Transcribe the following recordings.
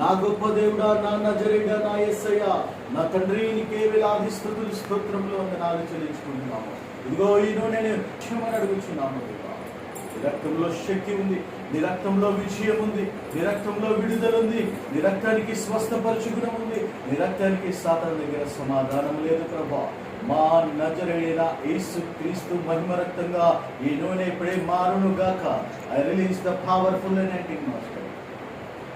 నా గొప్ప దేవుడా నా నజరేడా నా ఎస్సయ్య నా తండ్రి నీకే వేలాది స్థుతులు స్తోత్రంలో వందనాలు చెల్లించుకుంటున్నాము. ఇదిగో ఈ నూనె నేను క్షమని అడుగుచున్నాము దేవా రక్తంలో శక్తి ఉంది నీ రక్తంలో విజయం ఉంది నీ రక్తంలో విడుదల ఉంది నీ రక్తానికి స్వస్థపరచుగుణం ఉంది నీ రక్తానికి సాధన దగ్గర సమాధానం లేదు ప్రభా. మా నజరైన యేసు క్రీస్తు మహిమ రక్తంగా ఈ నూనె ఇప్పుడే మారును గాక. I release the powerful and master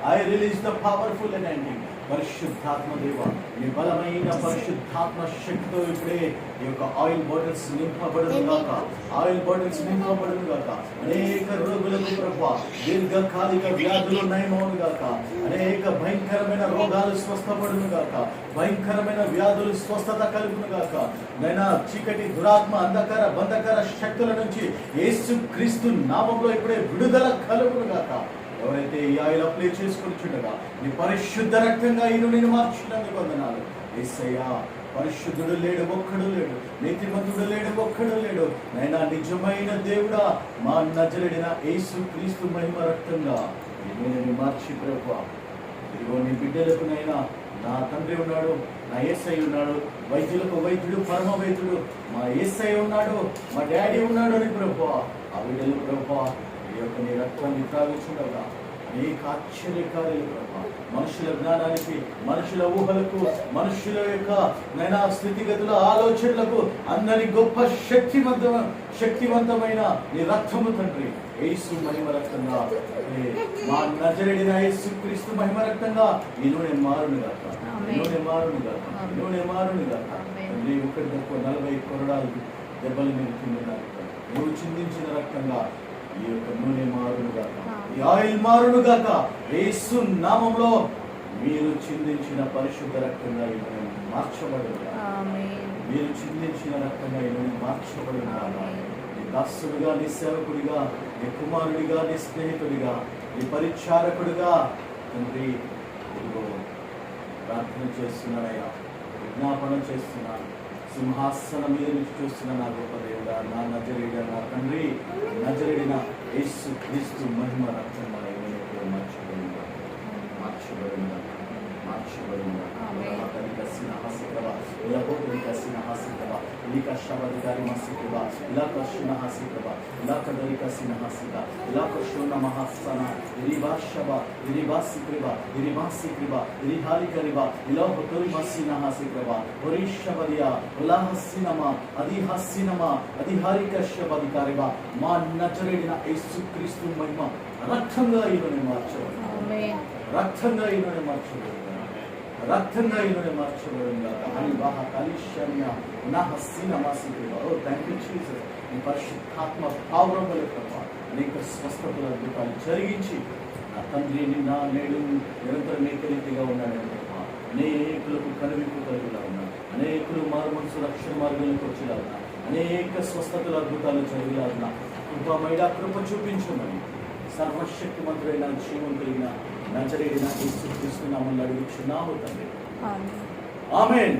I release the powerful and పరిశుద్ధాత్మ దేవ నీ బలమైన పరిశుద్ధాత్మ శక్తితో ఇప్పుడే ఈ యొక్క ఆయిల్ బాటిల్స్ నింపబడదు కాక ఆయిల్ బాటిల్స్ నింపబడదు కాక అనేక రోగులకు ప్రభు దీర్ఘకాలిక వ్యాధులు నయమవును కాక అనేక భయంకరమైన రోగాలు స్వస్థపడును కాక భయంకరమైన వ్యాధులు స్వస్థత కలుగును కాక నైనా చీకటి దురాత్మ అంధకార బంధకర శక్తుల నుంచి యేసు క్రీస్తు నామంలో ఇప్పుడే విడుదల కలుగును కాక ఎవరైతే ఈ ఆయిల్ అప్లై చేసుకుంటుండగా నీ పరిశుద్ధ రక్తంగా ఈయన నేను మార్చినందుకు వందనాలు. ఏసయ్యా పరిశుద్ధుడు లేడు ఒక్కడు లేడు నీతిమంతుడు లేడు ఒక్కడు లేడు. నైనా నిజమైన దేవుడా మా నజలడిన యేసు క్రీస్తు మహిమ రక్తంగా నేను మార్చి ప్రభు ఇదిగో నీ బిడ్డలకు నైనా నా తండ్రి ఉన్నాడు నా ఏసై ఉన్నాడు వైద్యులకు వైద్యుడు పరమ వైద్యుడు మా ఏసై ఉన్నాడు మా డాడీ ఉన్నాడు అని ప్రభు ఆ బిడ్డలు ప్రభు ఈ యొక్క నీ రక్తాన్ని త్రాగుచుండగా అనేక ఆశ్చర్యకార్యాలు ప్రభా. మనుషుల జ్ఞానానికి మనుషుల ఊహలకు మనుషుల యొక్క నైనా స్థితిగతుల ఆలోచనలకు అందరి గొప్ప శక్తివంత శక్తివంతమైన నీ రక్తము తండ్రి. యేసు మహిమ రక్తంగా మా నజరడిన యేసు క్రీస్తు మహిమ రక్తంగా ఈ నూనె మారును గాక. నూనె మారును గాక. నూనె మారును గాక. తండ్రి ఒకటి తక్కువ నలభై కొరడాలు దెబ్బలు మీరు తిన్నారు నువ్వు చిందించిన రక్తంగా ఈ యొక్క నూనె మారును గాక ఈ ఆయిల్ మారును గాక యేసు నామంలో మీరు చిందించిన పరిశుద్ధ రక్తంగా ఈ నూనె మార్చబడును గాక. ఆమేన్. మీరు చిందించిన రక్తంగా ఈ నూనె మార్చబడును గాక. నీ దాసుడిగా నీ సేవకుడిగా నీ కుమారుడిగా నీ స్నేహితుడిగా నీ పరిచారకుడిగా తండ్రి ఇదిగో ప్రార్థన చేస్తున్నానయ్యా విజ్ఞాపన చేస్తున్నాను. సింహాసనం మీద నుంచి చూస్తున్న నా గొప్ప దేవుడా నా నజరేడ నా తండ్రి నజరేడిన యేసు క్రీస్తు మహిమ ఏమైనా మార్చబడిందా. మార్చబడిందా. మార్చబడిందా. ఆమేన్. కసిన హాసికవ ఇలా కసిన హాసికవ ఇలా కష్టపడికారి మసికవ ఇలా కష్ణ హాసికవ ఇలా కదలి కసిన హాసిక ఇలా కృష్ణ మహాసన ఇరి భాషవ ఇరి భాసికృవ ఇరి భాసికృవ ఇరి హారికరివ ఇలా హొtori మసిన హాసికవ ఒరిషవదియ ఉలా హస్సినమ అది హస్సినమ అది హారికర్షవదికారివ మా నజరేడిన యేసు క్రీస్తు మహిమ రక్తంగా ఇవన్నీ మార్చబడి ఆమేన్ రక్తంగా ఈయన మార్చబడింది రక్తంగా ఈయన మార్చబడింది అని బాహ కలిశ్యమ్య నా హస్సిన మాసిక ఓ థ్యాంక్ యూ జీసస్ ఈ పరిశుద్ధాత్మ పావురముల ప్రభావ అనేక స్వస్థతల అద్భుతాలు జరిగించి నా తండ్రి నిన్న నేడు నిరంతరం ఏకరీతిగా ప్రభావ అనేకులకు కనువిప్పు కలిగిలా ఉన్నాడు అనేకులు మారు మనసు రక్షణ మార్గంలోకి వచ్చేలా ఉన్నా అనేక స్వస్థతల అద్భుతాలు జరిగేలా ఉన్నా కృపమైన కృప చూపించమని సర్వశక్తిమంతుడైన జీవం కలిగిన క్రీస్తు నామములో అడుగుచున్నాము తండ్రి. ఆమేన్.